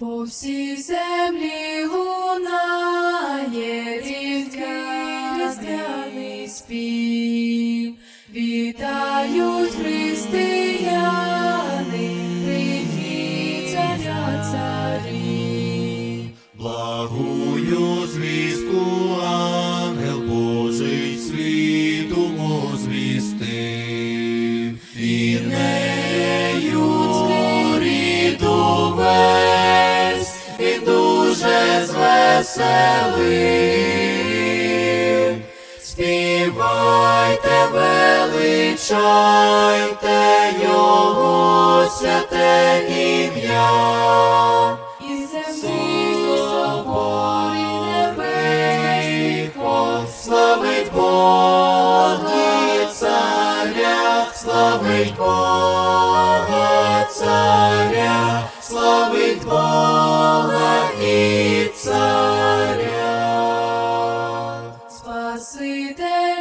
По всій землі лунає різдвяний спів, вітають християни, прихід царя царів. Благую звеселив. Співайте, величайте Його святе ім'я. І Славить Бога царя, славить царя, славить Бога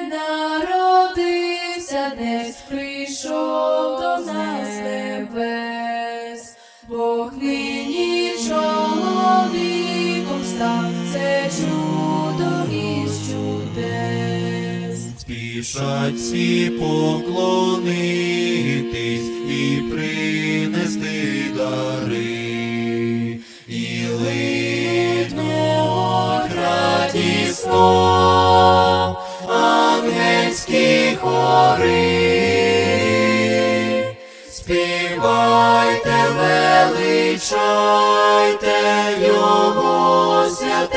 народився, десь прийшов до нас небес, Бог нині чоловіком став, це чудо із чудес. Спішать всі поклонитись і принести дари, і литно радісно ангельські хори. Співайте, величайте Його святе